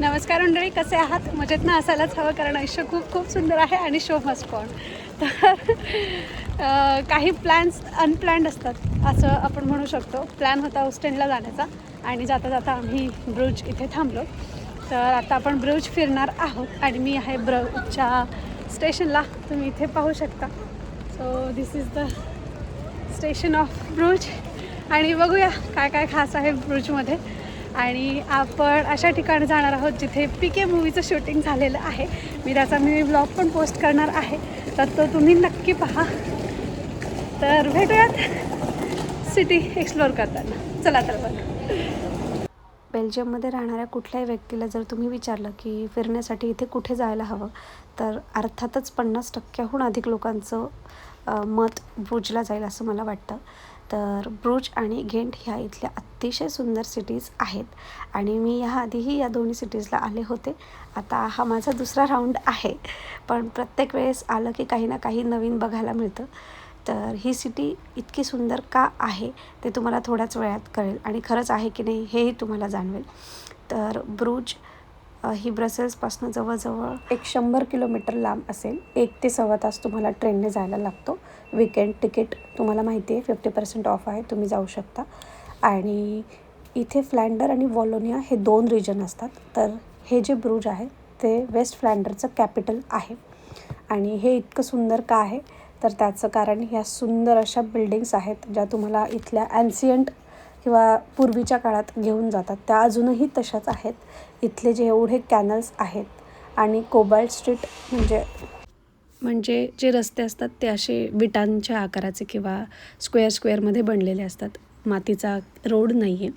नमस्कार मंडळी कसे आहात? मजेत ना? असायलाच हवं कारण आयुष्य खूप खूप सुंदर आहे आणि शो मस्ट तर काही प्लॅन्स अनप्लॅन्ड असतात असं आपण म्हणू शकतो. प्लॅन होता उस्टेनला जाण्याचा आणि जाता जाता आम्ही ब्रुज इथे थांबलो. तर आता आपण ब्रुज फिरणार आहोत आणि मी आहे ब्रुजच्या स्टेशनला तुम्ही इथे पाहू शकता. So this is the station of Bruges आणि बघूया काय काय खास आहे ब्रुजमध्ये आणि आपण अशा ठिकाणी जाणार आहोत जिथे पी के मूवीचं शूटिंग झालेलं आहे. मी त्याचा मी ब्लॉग पण पोस्ट करणार आहे. तर तो तुम्ही नक्की पहा. तर भेटूयात सिटी एक्सप्लोअर करताना. चला तर बघ. बेल्जियममध्ये राहणाऱ्या कुठल्याही व्यक्तीला जर तुम्ही विचारलं की फिरण्यासाठी इथे कुठे जायला हवं तर अर्थातच पन्नास टक्क्याहून अधिक लोकांचं मत ब्रुजला जाईल असं मला वाटतं. तर ब्रुज आणि घेंट ह्या इथल्या अतिशय सुंदर सिटीज आहेत. आणि मी ह्या आधीही या दोन्ही सिटीजला आले होते. आता हा माझा दुसरा राऊंड आहे. पण प्रत्येक वेळेस आलं की काही ना काही नवीन बघायला मिळतं. तर ही सिटी इतकी सुंदर का आहे ते तुम्हाला थोड्याच वेळात कळेल. आणि खरंच आहे की नाही हेही तुम्हाला जाणवेल. तर ब्रुज ही ब्रसेल्सपासून जवळजवळ एक शंभर किलोमीटर लांब असेल. एक ते सव्वा तास तुम्हाला ट्रेनने जायला लागतो. विकेंड तिकीट तुम्हाला माहिती आहे फिफ्टी पर्सेंट ऑफ आहे तुम्ही जाऊ शकता. आणि इथे फ्लँडर आणि वॉलोनिया हे दोन रिजन असतात. तर हे जे ब्रुज आहे ते वेस्ट फ्लँडरचं कॅपिटल आहे. आणि हे इतकं सुंदर का आहे? तर त्याचं कारण ह्या सुंदर अशा बिल्डिंग्स आहेत ज्या तुम्हाला इथल्या ॲन्सियंट किंवा पूर्वीच्या काळात घेऊन जातात. त्या अजूनही तशाच आहेत. इथले जे एवढे कॅनल्स आहेत आणि कोबाल्ट स्ट्रीट म्हणजे म्हणजे जे रस्ते असतात ते असे विटांच्या आकाराचे किंवा स्क्वेअर स्क्वेअरमध्ये बनलेले असतात. मातीचा रोड नाही आहे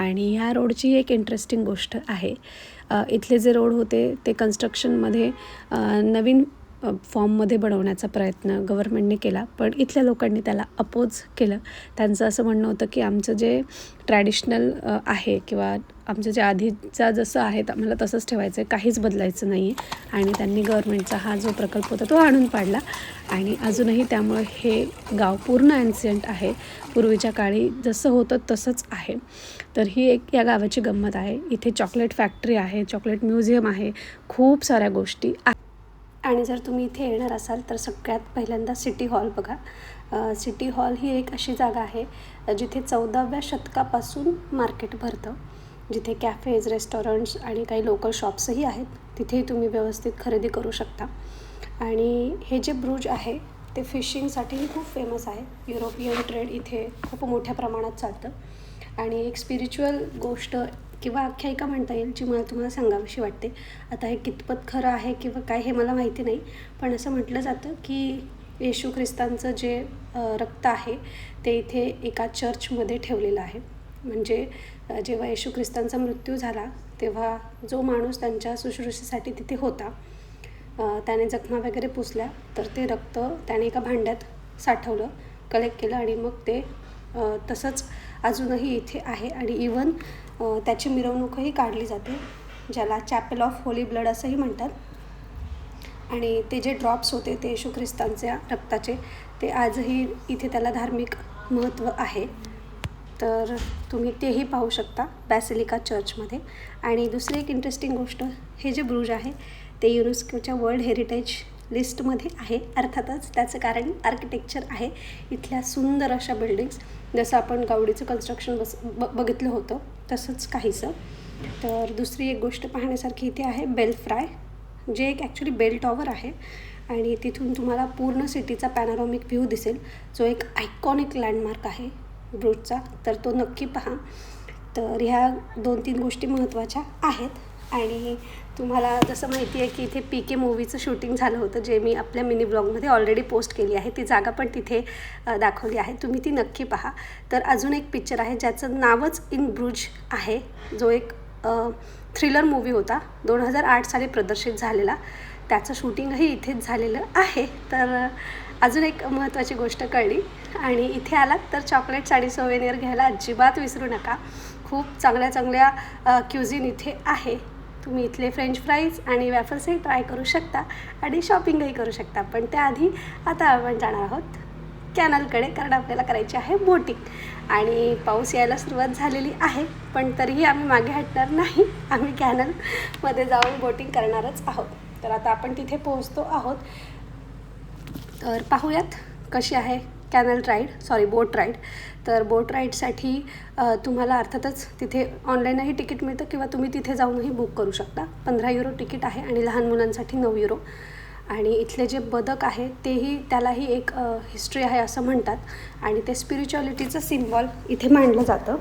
आणि ह्या रोडची एक इंटरेस्टिंग गोष्ट आहे. इथले जे रोड होते ते कन्स्ट्रक्शनमध्ये नवीन फॉर्ममध्ये बनवण्याचा प्रयत्न गव्हर्मेंटने केला पण इथल्या लोकांनी त्याला अपोज केलं. त्यांचं असं म्हणणं होतं की आमचं जे ट्रॅडिशनल आहे किंवा आमचं जे आधीचा जसं आहे आम्हाला तसंच ठेवायचं आहे काहीच बदलायचं नाही आहे आणि त्यांनी गव्हर्मेंटचा हा जो प्रकल्प होता तो आणून पाडला. आणि अजूनही त्यामुळे हे गाव पूर्ण ॲन्सियंट आहे. पूर्वीच्या काळी जसं होतं तसंच आहे. तर ही एक या गावाची गंमत आहे. इथे चॉकलेट फॅक्टरी आहे चॉकलेट म्युझियम आहे खूप साऱ्या गोष्टी आहेत आणि जर तुम्ही इथे येणार असाल तर सगळ्यात पहिल्यांदा सिटी हॉल बघा. सिटी हॉल ही एक अशी जागा आहे जिथे चौदाव्या शतकापासून मार्केट भरतं. जिथे कॅफेज रेस्टॉरंट्स आणि काही लोकल शॉप्सही आहेत तिथेही तुम्ही व्यवस्थित खरेदी करू शकता. आणि हे जे ब्रुज आहे ते फिशिंगसाठीही खूप फेमस आहे. युरोपियन ट्रेड इथे खूप मोठ्या प्रमाणात चालतं. आणि एक स्पिरिच्युअल गोष्ट किंवा आख्यायिका म्हणता येईल जी मला तुम्हाला सांगावीशी वाटते. आता हे कितपत खरं आहे किंवा काय हे मला माहिती नाही पण असं म्हटलं जातं की येशू ख्रिस्तांचं जे रक्त आहे ते इथे एका चर्चमध्ये ठेवलेलं आहे. म्हणजे जेव्हा येशू ख्रिस्तांचा मृत्यू झाला तेव्हा जो माणूस त्यांच्या शुश्रूषेसाठी तिथे होता त्याने जखमा वगैरे पुसल्या तर ते रक्त त्याने एका भांड्यात साठवलं कलेक्ट केलं आणि मग ते तसंच अजूनही इथे आहे. आणि इवन त्याची मिरवणूकही काढली जाते ज्याला चॅपल ऑफ होली ब्लड असंही म्हणतात. आणि ते जे ड्रॉप्स होते ते येशू ख्रिस्तांच्या रक्ताचे ते आजही इथे त्याला धार्मिक महत्त्व आहे. तर तुम्ही तेही पाहू शकता बॅसिलिका चर्चमध्ये आणि दुसरी एक इंटरेस्टिंग गोष्ट हे जे ब्रुज आहे ते युनेस्कोच्या वर्ल्ड हेरिटेज लिस्टमध्ये आहे. अर्थातच त्याचं कारण आर्किटेक्चर आहे. इथल्या सुंदर अशा बिल्डिंग्स जसं आपण गावडीचं कन्स्ट्रक्शन बस ब बघितलं होतं. तसंच काहीसं. तर दुसरी एक गोष्ट पाहण्यासारखी इथे आहे बेल फ्राय जे एक ॲक्च्युली बेल टॉवर आहे. आणि तिथून तुम्हाला पूर्ण सिटीचा पॅनारॉमिक व्ह्यू दिसेल. जो एक आयकॉनिक लँडमार्क आहे ब्रुजचा तर तो नक्की पहा. तर ह्या दोन तीन गोष्टी महत्त्वाच्या आहेत. आणि तुम्हाला जसं माहिती आहे की इथे पी के मूवीचं शूटिंग झालं होतं जे मी आपल्या मिनी ब्लॉगमध्ये ऑलरेडी पोस्ट केली आहे. ती जागा पण तिथे दाखवली आहे. तुम्ही ती नक्की पहा. तर अजून एक पिक्चर आहे ज्याचं नावच इन ब्रुज आहे. जो एक थ्रिलर मूवी होता. दोन हजार आठ साली प्रदर्शित झालेला. त्याचं शूटिंगही इथेच झालेलं आहे. तर अजून एक महत्त्वाची गोष्ट कळली. आणि इथे आलात तर चॉकलेट्स आणि सोवेनियर घ्यायला अजिबात विसरू नका. खूप चांगल्या चांगल्या क्युझिन इथे आहे. तुम्ही इथले फ्रेंच फ्राईज आणि वॅफल्सही ट्राय करू शकता आणि शॉपिंगही करू शकता. पण त्याआधी आता आपण जाणार आहोत कॅनलकडे कारण आपल्याला करायची आहे बोटिंग. आणि पाऊस यायला सुरुवात झालेली आहे पण तरीही आम्ही मागे हटणार नाही. आम्ही कॅनलमध्ये जाऊन बोटिंग करणारच आहोत. तर आता आपण तिथे पोहोचतो आहोत. तर पाहूयात कशी आहे canal ride sorry boat ride तर बोट राईडसाठी तुम्हाला अर्थातच तिथे ऑनलाईनही तिकीट मिळतं किंवा तुम्ही तिथे जाऊनही बुक करू शकता. पंधरा युरो तिकीट आहे आणि लहान मुलांसाठी नऊ युरो आणि इथले जे बदक आहे तेही त्यालाही एक हिस्ट्री आहे असं म्हणतात. आणि ते स्पिरिच्युअलिटीचं सिम्बॉल इथे मांडलं जातं.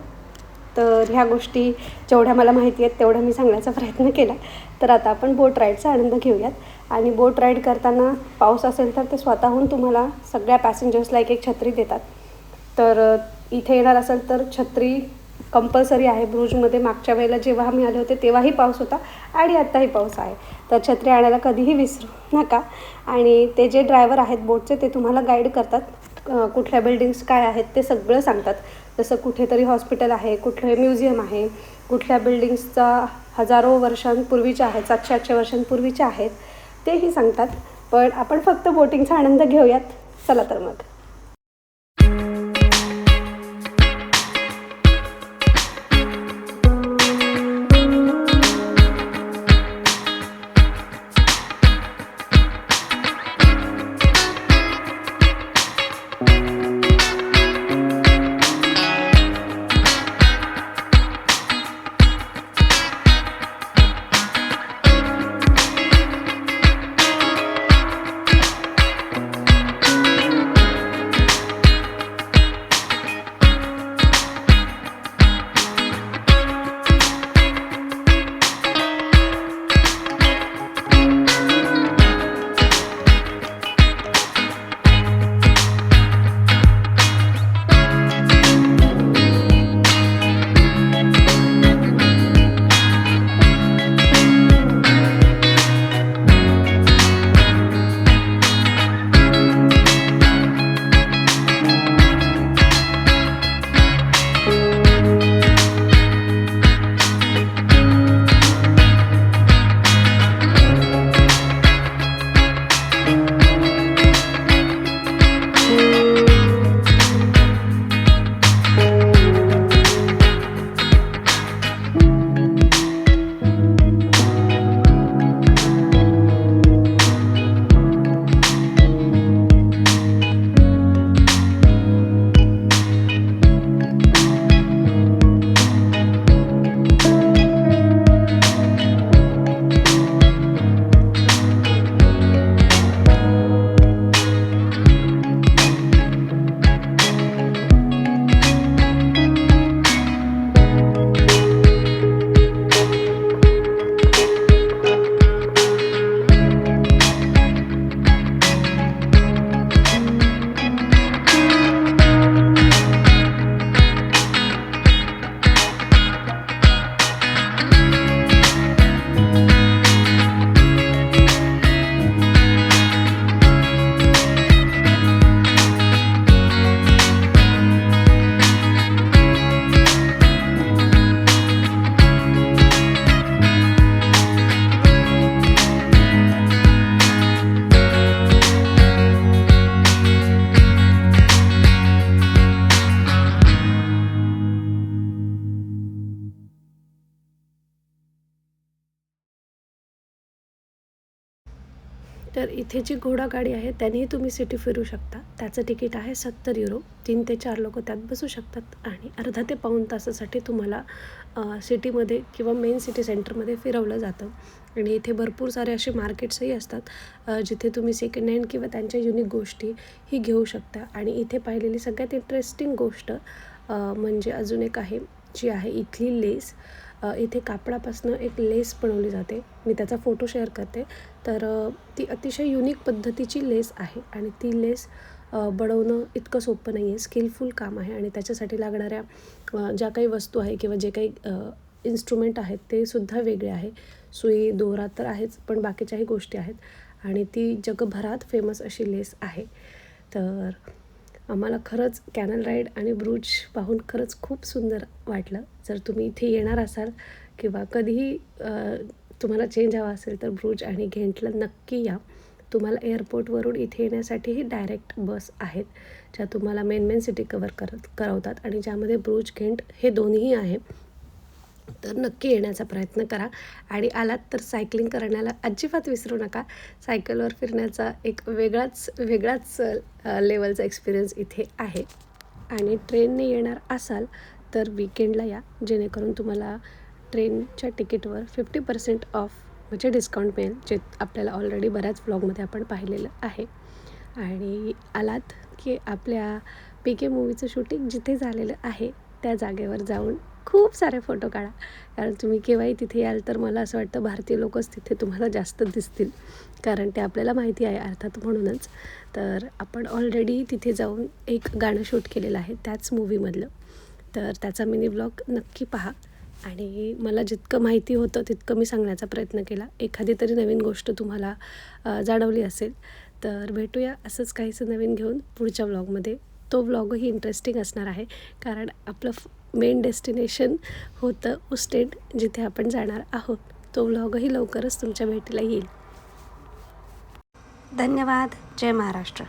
तर ह्या गोष्टी जेवढ्या मला माहिती आहेत तेवढ्या मी सांगण्याचा प्रयत्न केला तर आता आपण बोट राईडचा आनंद घेऊयात. आणि बोट राईड करताना पाऊस असेल तर ते स्वतःहून तुम्हाला सगळ्या पॅसेंजर्सला एक एक छत्री देतात. तर इथे येणार असेल तर छत्री कंपल्सरी आहे. ब्रुजमध्ये मागच्या वेळेला जेव्हा आम्ही आले होते तेव्हाही पाऊस होता आणि आत्ताही पाऊस आहे. तर छत्री आणायला कधीही विसरू नका. आणि ते जे ड्रायव्हर आहेत बोटचे ते तुम्हाला गाईड करतात. कुठल्या बिल्डिंग्स काय आहेत ते सगळं सांगतात. जसं कुठेतरी हॉस्पिटल आहे कुठलं म्युझियम आहे कुठल्या बिल्डिंग्सचा हजारो वर्षांपूर्वीच्या आहेत सातशे आठशे वर्षांपूर्वीच्या आहेत. तेही सांगतात. पण आपण फक्त बोटिंगचा आनंद घेऊयात. चला तर मग. तर इथे जी घोडागाडी आहे त्यानेही तुम्ही सिटी फिरू शकता. त्याचं तिकीट आहे सत्तर युरो. तीन ते चार लोक त्यात बसू शकतात आणि अर्धा ते पाऊण तासासाठी तुम्हाला सिटीमध्ये किंवा मेन सिटी सेंटरमध्ये फिरवलं जातं. आणि इथे भरपूर सारे असे मार्केट्सही असतात जिथे तुम्ही सेकंड हँड किंवा त्यांच्या युनिक गोष्टी ही घेऊ शकता. आणि इथे पाहिलेली सगळ्यात इंटरेस्टिंग गोष्ट म्हणजे अजून एक आहे जी आहे इथली लेस. इथे कापडापासून एक लेस बनवली जाते. मी त्याचा फोटो शेअर करते. तर ती अतिशय युनिक पद्धतीची लेस आहे आणि ती लेस बडवणं बनवणं इतकं सोपं नाही आहे स्किलफुल काम आहे आणि त्याच्यासाठी लागणाऱ्या ज्या काही वस्तू आहे किंवा जे काही इन्स्ट्रुमेंट आहेत ते सुद्धा वेगळे आहे. सुई दोरा तर आहेच पण बाकीच्याही गोष्टी आहेत आणि ती जगभरात फेमस अशी लेस आहे. तर आम्हाला खरंच कॅनल राईड आणि ब्रूज पाहून खरंच खूप सुंदर वाटलं. जर तुम्ही इथे येणार असाल किंवा कधीही तुम्हाला चेंज हवा असेल तर ब्रुज आणि घेंटला नक्की या. तुम्हाला एअरपोर्टवरून इथे येण्यासाठीही डायरेक्ट बस आहेत ज्या तुम्हाला मेन मेन सिटी कवर करत करवतात. आणि ज्यामध्ये ब्रुज घेंट हे दोन्ही आहे. तर नक्की येण्याचा प्रयत्न करा. आणि आलात तर सायकलिंग करण्याला अजिबात विसरू नका. सायकलवर फिरण्याचा एक वेगळाच वेगळाच लेवलचा एक्सपिरियन्स इथे आहे. आणि ट्रेनने येणार असाल तर विकेंडला या. जेणेकरून तुम्हाला ट्रेनच्या तिकीटवर फिफ्टी पर्सेंट ऑफ म्हणजे डिस्काउंट मिळेल जे आपल्याला ऑलरेडी बऱ्याच ब्लॉगमध्ये आपण पाहिलेलं आहे. आणि आलात की आपल्या पी के मूवीचं शूटिंग जिथे झालेलं आहे त्या जागेवर जाऊन खूप सारे फोटो काढा. कारण तुम्ही केव्हाही तिथे याल तर मला असं वाटतं भारतीय लोकच तिथे तुम्हाला जास्त दिसतील. कारण ते आपल्याला माहिती आहे अर्थात म्हणूनच. तर आपण ऑलरेडी तिथे जाऊन एक गाणं शूट केलेलं आहे त्याच मूवीमधलं तर त्याचा मिनी ब्लॉग नक्की पहा. आणि मला जितकं माहिती होतं तितकं मी सांगण्याचा प्रयत्न केला. एखादी तरी नवीन गोष्ट तुम्हाला जाणवली असेल तर भेटूया असंच काहीसं नवीन घेऊन पुढच्या व्लॉगमध्ये. तो व्लॉगही इंटरेस्टिंग असणार आहे कारण आपलं मेन डेस्टिनेशन होतं उस्टेड जिथे आपण जाणार आहोत. तो व्लॉगही लवकरच तुमच्या भेटीला येईल. धन्यवाद. जय महाराष्ट्र.